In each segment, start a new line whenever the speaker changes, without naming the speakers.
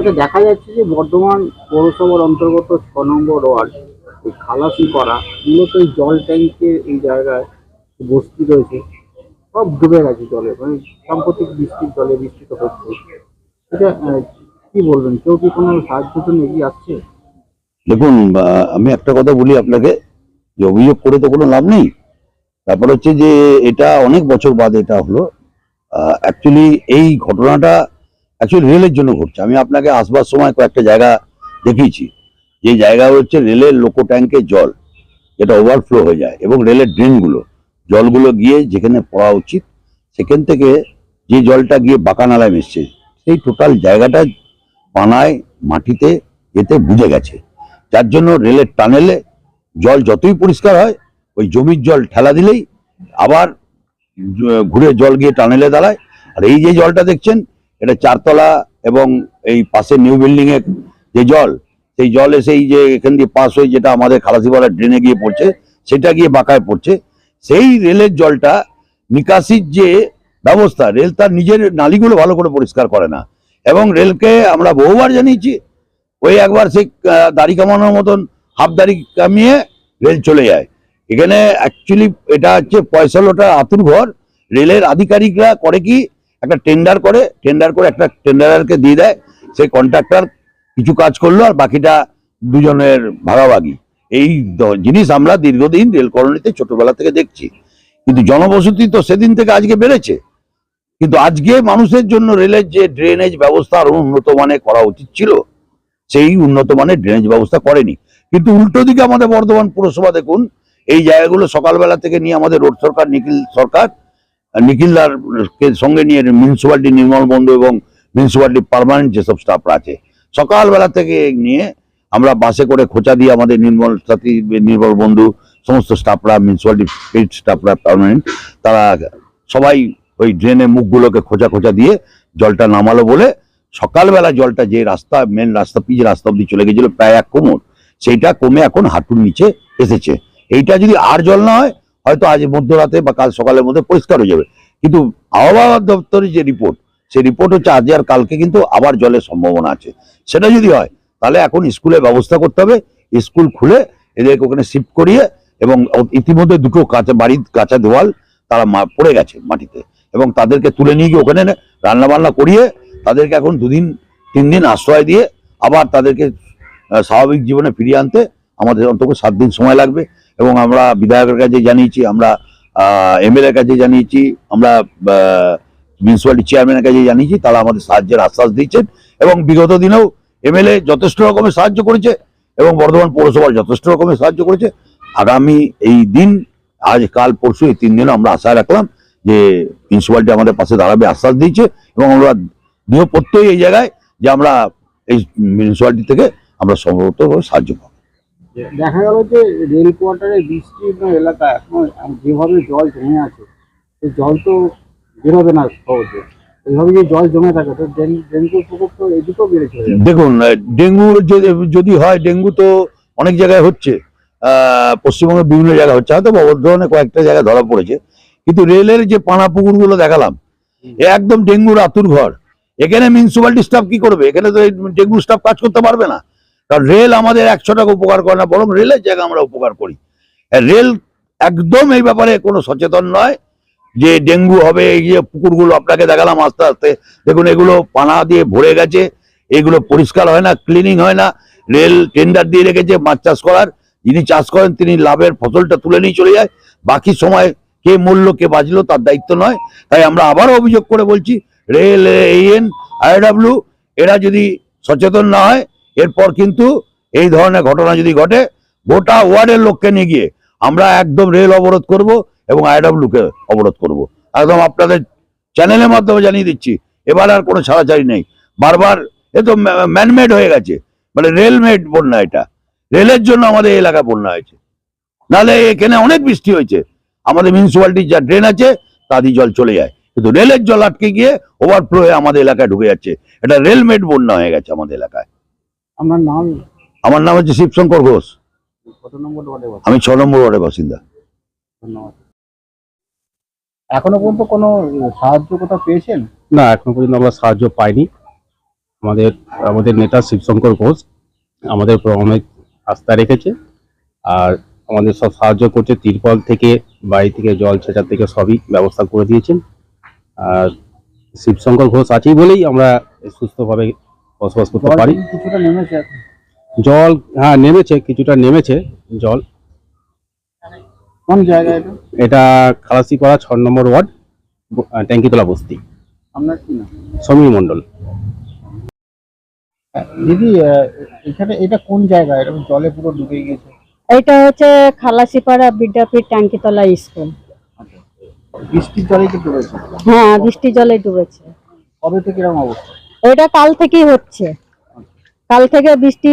আচ্ছা দেখা যাচ্ছে যে বর্ধমান পৌরসভার অন্তর্গত ছ নম্বর ওয়ার্ড এই খালাসি করা মূলত এই জল ট্যাঙ্কের এই জায়গায় বস্তি রয়েছে। সব ডুবে গেছে জলে মানে সাম্প্রতিক বৃষ্টির জলে বৃষ্টিত হচ্ছে। এটা আহ, কি বলবেন? কেউ কি কোনো সাহায্য জন্য এগিয়ে আসছে?
দেখুন আমি একটা কথা বলি আপনাকে যে অভিযোগ করে তো কোনো লাভ নেই। তারপর হচ্ছে যে এটা অনেক বছর বাদ এটা হলো। অ্যাকচুয়ালি এই ঘটনাটা অ্যাকচুয়ালি রেলের জন্য ঘটছে। আমি আপনাকে আসবার সময় কয়েকটা জায়গা দেখিয়েছি। যে জায়গা হচ্ছে রেলের লোকো ট্যাঙ্কের জল। যেটা ওভারফ্লো হয়ে যায় এবং রেলের ড্রেনগুলো জলগুলো গিয়ে যেখানে পড়া উচিত, সেখান থেকে যে জলটা গিয়ে বাঁকানালায় মিশছে, সেই টোটাল জায়গাটা পানায়, মাটিতে এতে বুঝে গেছে। যার জন্য রেলের টানেলে জল যতই পরিষ্কার হয়, ওই জমির জল ঠেলা দিলেই আবার ঘুরে জল গিয়ে টানেলে দাঁড়ায়। আর এই যে জলটা দেখছেন এটা চারতলা এবং এই পাশে নিউ বিল্ডিং এর যে জল, সেই জল এসে এই যে এখান দিয়ে পাস হয়ে যেটা আমাদের খালাসিপাড়ার ড্রেনে গিয়ে পড়ছে, সেটা গিয়ে বাঁকায় পড়ছে। সেই রেলের জলটা নিকাশির যে ব্যবস্থা রেল তার নিজের নালীগুলো ভালো করে পরিষ্কার করে না। এবং রেলকে আমরা বহুবার জানিয়েছি, ওই একবার সেই দাড়ি কামানোর মতন হাফ দাড়ি কামিয়ে রেল চলে যায়। এখানে অ্যাকচুয়ালি এটা হচ্ছে পয়সালোটা আতুর ঘর রেলের আধিকারিকরা করে কি একটা টেন্ডার করে টেন্ডার করে একটা টেন্ডারকে দিয়ে দেয়, সেই কন্ট্রাক্টর কিছু কাজ করল আর বাকিটা দুজনের ভাগাভাগি। এই জিনিস আমরা দীর্ঘদিন রেল কলোনিতে ছোটবেলা থেকে দেখছি। কিন্তু জনবসতি তো সেদিন থেকে আজকে বেড়েছে। কিন্তু আজকে মানুষের জন্য রেলের যে ড্রেনেজ ব্যবস্থা আরও উন্নত মানে করা উচিত ছিল, সেই উন্নত মানের ড্রেনেজ ব্যবস্থা করেনি। কিন্তু উল্টো দিকে আমাদের বর্ধমান পুরসভা দেখুন, এই জায়গাগুলো সকালবেলা থেকে নিয়ে আমাদের রোড সরকার, নিখিল সরকার নিখিলদার সঙ্গে নিয়ে মিউনিসিপালিটি নির্মল বন্ধু এবং মিউনিসিপালিটি পার্মানেন্ট যেসব স্টাফরা আছে, সকালবেলা থেকে নিয়ে আমরা বাসে করে খোঁচা দিয়ে আমাদের নির্মল সাথী, নির্মল বন্ধু, সমস্ত স্টাফরা মিউনিসিপালিটি পেড স্টাফরা পারমানেন্ট তারা সবাই ওই ড্রেনে মুখগুলোকে খোঁচা খোঁচা দিয়ে জলটা নামালো বলে সকালবেলা জলটা যে রাস্তা মেন রাস্তা, পিচ রাস্তা অব্দি চলে গেছিল, প্রায় এক কোমর, সেইটা কমে এখন হাঁটুর নিচে এসেছে। এইটা যদি আর জল না হয় হয়তো আজ মধ্যরাতে বা কাল সকালের মধ্যে পরিষ্কার হয়ে যাবে। কিন্তু আবহাওয়া দপ্তরের যে রিপোর্ট সেই রিপোর্ট হচ্ছে আজ আর কালকে কিন্তু আবার জলের সম্ভাবনা আছে। সেটা যদি হয়, তাহলে এখন স্কুলে ব্যবস্থা করতে হবে। স্কুল খুলে এদেরকে ওখানে শিফট করিয়ে এবং ইতিমধ্যে দুটো কাঁচা বাড়ির কাঁচা দেওয়াল তারা পড়ে গেছে মাটিতে। এবং তাদেরকে তুলে নিয়ে গিয়ে ওখানে রান্নাবান্না করিয়ে তাদেরকে এখন দুদিন তিন দিন আশ্রয় দিয়ে আবার তাদেরকে স্বাভাবিক জীবনে ফিরিয়ে আনতে আমাদের অন্তত সাত দিন সময় লাগবে। এবং আমরা বিধায়কের কাছে জানিয়েছি, আমরা এমএলএর কাছে জানিয়েছি, আমরা মিউনিসিপ্যালিটি চেয়ারম্যানের কাছে জানিয়েছি, তারা আমাদের সাহায্যের আশ্বাস দিয়েছেন এবং বিগত দিনেও এমএলএ যথেষ্ট রকমের সাহায্য করেছে এবং বর্ধমান পৌরসভার যথেষ্ট রকমের সাহায্য করেছে। আগামী এই দিন, আজ, কাল, পরশু এই তিন দিনও আমরা আশা রাখলাম যে মিউনিসিপ্যালিটি আমাদের পাশে দাঁড়াবে, আশ্বাস দিয়েছে এবং আমরা দৃঢ় প্রত্যয় এই জায়গায় যে আমরা এই মিউনিসিপ্যালিটি থেকে আমরা সম্ভবতভাবে সাহায্য পাবো।
দেখা গেল যে রেল কোয়ার্টারের বিস্তীর্ণ এলাকা এখন যেভাবে জল জমে আছে সেই জল তো বেরোবে না সহজে। এইভাবে যে জল জমে থাকে তো ডেঙ্গুর প্রকোপ তো এদিকেও বেড়ে চলে
দেখুন ডেঙ্গু যদি- হয় ডেঙ্গু তো অনেক জায়গায় হচ্ছে। আহ, পশ্চিমবঙ্গের বিভিন্ন জায়গায় হচ্ছে। হয়তো বর্ধমানে কয়েকটা জায়গায় ধরা পড়েছে। কিন্তু রেলের যে পানা পুকুরগুলো দেখালাম এ একদম ডেঙ্গুর আতুর ঘর এখানে মিউনিসিপালিটি স্টাফ কি করবে? এখানে তো ডেঙ্গু স্টাফ কাজ করতে পারবে না। কারণ রেল আমাদের একশো টাকা উপকার করে না, বরং রেলের জায়গায় আমরা উপকার করি। রেল একদম এই ব্যাপারে কোনো সচেতন নয় যে ডেঙ্গু হবে, এই যে পুকুরগুলো আপনাকে দেখালাম আস্তে আস্তে। দেখুন, এগুলো পানা দিয়ে ভরে গেছে, এগুলো পরিষ্কার হয় না ক্লিনিং হয় না। রেল টেন্ডার দিয়ে রেখেছে, মাছ চাষ করার। যিনি চাষ করেন, তিনি লাভের ফসলটা তুলে নিয়ে চলে যায়। বাকি সময় কে মূল্য, কে বাঁচলো, তার দায়িত্ব নয়। তাই আমরা আবারও অভিযোগ করে বলছি, রেল এইএন আইডব্লিউ এরা যদি সচেতন না হয় এরপর কিন্তু এই ধরনের ঘটনা যদি ঘটে, গোটা ওয়ার্ডের লোককে নিয়ে গিয়ে আমরা একদম রেল অবরোধ করব এবং আইডব্লিউ কে অবরোধ করব। একদম আপনাদের চ্যানেলের মাধ্যমে জানিয়ে দিচ্ছি, এবার আর কোনো ছাড়াছাড়ি নেই। বারবার এ তো ম্যানমেড হয়ে গেছে। মানে রেলমেড বন্যা এটা। রেলের জন্য আমাদের এলাকা বন্যা হয়েছে। নাহলে এখানে অনেক বৃষ্টি হয়েছে। আমাদের মিউনিসিপ্যালিটির যা ড্রেন আছে তা দিয়ে জল চলে যায়। কিন্তু রেলের জল আটকে গিয়ে ওভারফ্লো হয়ে আমাদের এলাকায় ঢুকে যাচ্ছে। এটা রেলমেড বন্যা হয়ে গেছে আমাদের এলাকায়।
আপনার নাম
আমার নাম হচ্ছে শিবশঙ্কর ঘোষ।
কত নম্বর ওয়ার্ডে
আমি ছ নম্বর ওয়ার্ডের বাসিন্দা।
ধন্যবাদ। এখনও পর্যন্ত কোনো সাহায্য কোথাও পেয়েছেন?
না এখনও পর্যন্ত আমরা সাহায্য পাইনি। আমাদের আমাদের নেতা শিবশঙ্কর ঘোষ আমাদের উপর অনেক আস্থা রেখেছে। আর আমাদের সব সাহায্য করছে তিরপল থেকে বাড়ি থেকে জল ছেঁচার থেকে সবই ব্যবস্থা করে দিয়েছেন। আর শিবশঙ্কর ঘোষ আছেই বলেই আমরা সুস্থভাবে বসবাস করতে
জল
পারি।
কিছুটা নেমেছে
জল হ্যাঁ নেমেছে কিছুটা নেমেছে জল।
কোন জায়গায় এটা?
এটা খালাসিপাড়া ছ নম্বর ওয়ার্ড ট্যাঙ্কিতলা বস্তি।
আপনার কি না
সমীর মণ্ডল।
দিদি এখানে এটা কোন জায়গা? এটা জলে পুরো ডুবে গিয়েছে।
এটা হচ্ছে খালাসিপাড়া বিদ্যাপীঠ ট্যাঙ্কিতলা স্কুল।
বৃষ্টির জলে কি ডুবেছে।
হ্যাঁ বৃষ্টির জলে ডুবেছে।
কবে থেকে এরকম অবস্থা?
এটা কাল থেকেই হচ্ছে। কাল থেকে বৃষ্টি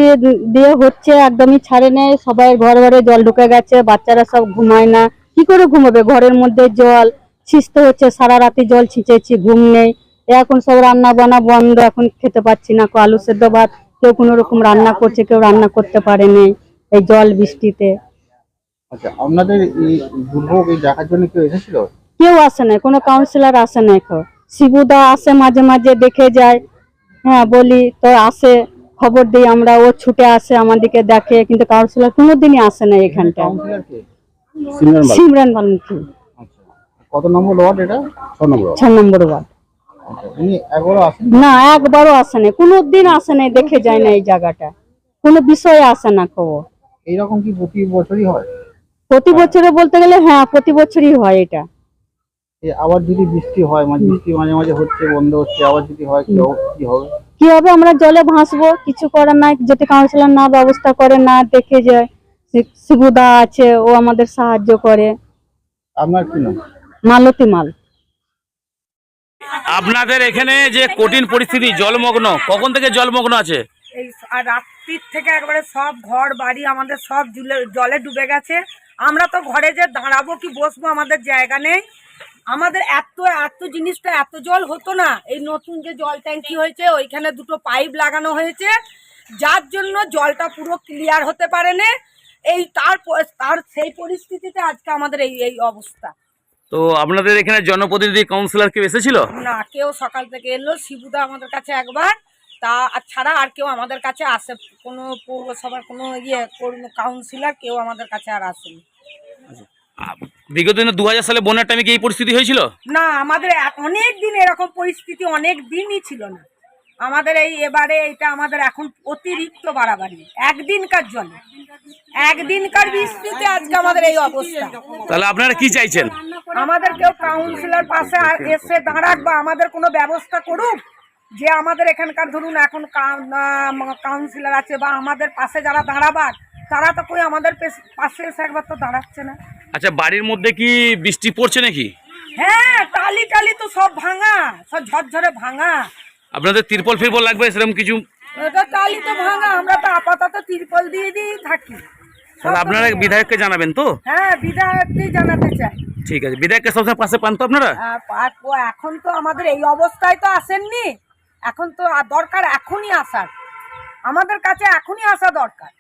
দিয়ে হচ্ছে একদমই ছাড়ে নেই। সবাই ঘরে ঘরে জল ঢুকে গেছে বাচ্চারা সব ঘুমায় না। কি করে ঘুমাবে? ঘরের মধ্যে জল ছিঁচতে হচ্ছে সারা রাতে জল ছিঁচেছি ঘুম নেই। এখন সব রান্না বান্না বন্ধ এখন খেতে পাচ্ছি না। কেউ আলু সেদ্ধ ভাত কেউ কোনো রকম রান্না করছে কেউ রান্না করতে পারেনি এই জল বৃষ্টিতে।
আচ্ছা আপনাদের দুর্ভোগ দেখার জন্য কেউ এসেছিল?
কেউ আসে না কোনো কাউন্সিলর আসে না এখন শিবুদা আসে মাঝে মাঝে দেখে যায় হ্যাঁ বলি তো আসে খবর দিই আমরা ও ছুটে আসে আমাদেরকে দেখে কিন্তু কাউন্সিলর কোনোদিনই আসে না এখানটা
সিমরান বাল
বালমুখী
আচ্ছা কত নম্বর ওয়ার্ড এটা?
ছ নম্বর ওয়ার্ড।
ছ নম্বর ওয়ার্ড।
আচ্ছা
না একবারও আসে না? কোনো দিন আসে না দেখে যায় না এই জায়গাটা। কোনো বিষয়ে আসে না খবর।
এইরকম কি প্রতি বছরই হয়?
প্রতি বছরে বলতে গেলে হ্যাঁ প্রতি বছরই হয় এটা।
আবার যদি বৃষ্টি হয় মানে বৃষ্টি মাঝে মাঝে হচ্ছে বন্ধ হচ্ছে আবার যদি হয় কি হবে- কি হবে?
কি হবে? আমরা জলে ভাসবো কিছু করার নাই যদি কাউন্সিলর না ব্যবস্থা করে না দেখে যায় শি- আছে ও আমাদের সাহায্য করে।
আপনার কি নাম?
মালতী মাল।
আপনাদের এখানে যে কঠিন পরিস্থিতি জলমগ্ন কখন থেকে জলমগ্ন আছে?
এই আর রাত্রির থেকে একবারে সব ঘর বাড়ি আমাদের সব জুলে- জলে ডুবে গেছে। আমরা তো ঘরে যে দাঁড়াবো কি বসবো আমাদের জায়গা নেই। আমাদের এত এত জিনিসটা এত জল হতো না। এই নতুন যে জল ট্যাঙ্কি হয়েছে ওইখানে দুটো পাইপ লাগানো হয়েছে। যার জন্য জলটা পুরো ক্লিয়ার হতে পারে না এই তার তার সেই পরিস্থিতিতে আজকে আমাদের এই এই অবস্থা।
তো আপনাদের এখানে জনপ্রতিনিধি কাউন্সিলর কেউ এসেছিল?
না কেউ সকাল থেকে এলো। শিবুদা আমাদের কাছে একবার। তা আর ছাড়া আর কেউ আমাদের কাছে আসে কোনো পৌরসভার কোনো ইয়ে কোনো কাউন্সিলর কেউ আমাদের কাছে আর আসেনি।
বিগত দিনে দু হাজার সালে বন্যার টাইমে কি এই পরিস্থিতি হয়েছিল?
না আমাদের অনেক দিন এরকম পরিস্থিতি অনেক দিনই ছিল না। আমাদের এই এবারে এটা আমাদের এখন অতিরিক্ত বাড়াবাড়ি একদিনকার জন্য। একদিনকার বৃষ্টিতে আজকে আমাদের এই অবস্থা।
তাহলে আপনারা কি চাইছেন?
আমাদের কেউ কাউন্সিলর পাশে এসে দাঁড়াক বা আমাদের কোনো ব্যবস্থা করুক যে আমাদের এখানকার ধরুন এখন কাউন্সিলর আছে বা আমাদের পাশে যারা দাঁড়াবার তারা তো কই আমাদের পাশে এসে একবার তো দাঁড়াচ্ছে না।
আচ্ছা বাড়ির মধ্যে কি বৃষ্টি পড়ছে নাকি?
হ্যাঁ টালি টালি তো সব ভাঙা সব ঝরঝরে ভাঙা।
আপনাদের তিরপল ফিরপল লাগবে সেরকম কিছু?
এটা টালি তো ভাঙা আমরা তো আপাতত তিরপল দিয়ে দিয়ে থাকি।
তাহলে আপনারা বিধায়ককে জানাবেন তো?
হ্যাঁ বিধায়ককেই জানাতে চাই।
ঠিক আছে বিধায়ককে সবসময় পাশে পান তো আপনারা?
এখন তো আমাদের এই অবস্থায় তো আসেননি। এখন তো দরকার এখনই আসার। আমাদের কাছে এখনই আসা দরকার।